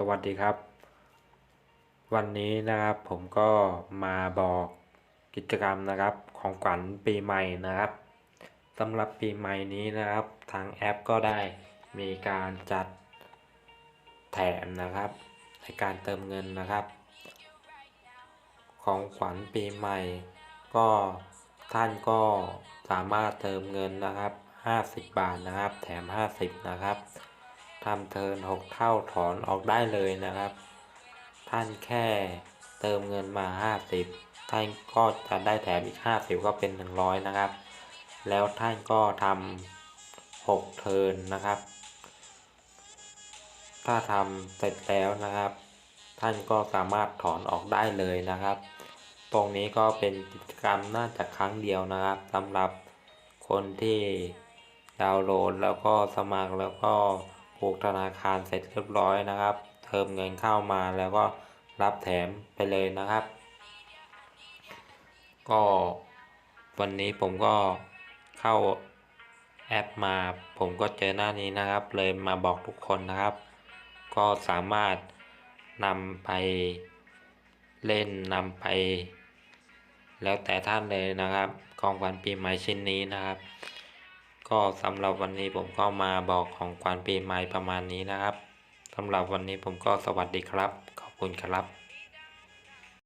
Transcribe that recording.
สวัสดีครับ วันนี้นะครับผมก็มาบอกกิจกรรมนะครับของขวัญปีใหม่นะครับสำหรับปีใหม่นี้นะครับ ทางแอปก็ได้มีการจัดแถมนะครับ ในการเติมเงินนะครับ ของขวัญปีใหม่ ก็ท่านก็สามารถเติมเงินนะครับ 50 บาทนะครับ แถม 50 นะครับ ทำเทิร์น6เท่าถอนออกได้เลยนะครับ ท่านแค่เติมเงินมา 50 ท่านก็จะได้แถมอีก 50 ก็เป็น 100 นะครับ แล้วท่านก็ทำ6เทินนะครับ ถ้าทำเสร็จแล้วนะครับ ท่านก็สามารถถอนออกได้เลยนะครับ ตรงนี้ก็เป็นกิจกรรมน่าจะครั้งเดียวนะครับสำหรับคนที่ดาวน์โหลดแล้วก็สมัครแล้วก็ ผูกธนาคารเสร็จเรียบร้อยนะครับ เติมเงินเข้ามาแล้วก็รับแถมไปเลยนะครับ ก็วันนี้ผมก็เข้าแอปมา ผมก็เจอหน้านี้นะครับ เลยมาบอกทุกคนนะครับ ก็สามารถนำไปเล่นนำไป แล้วแต่ท่านเลยนะครับของขวัญปีใหม่ชิ้นนี้นะครับ ก็สำหรับวันนี้ผมก็มาบอกของขวัญปีใหม่ประมาณนี้นะครับสำหรับวันนี้ผมก็สวัสดีครับ ขอบคุณครับ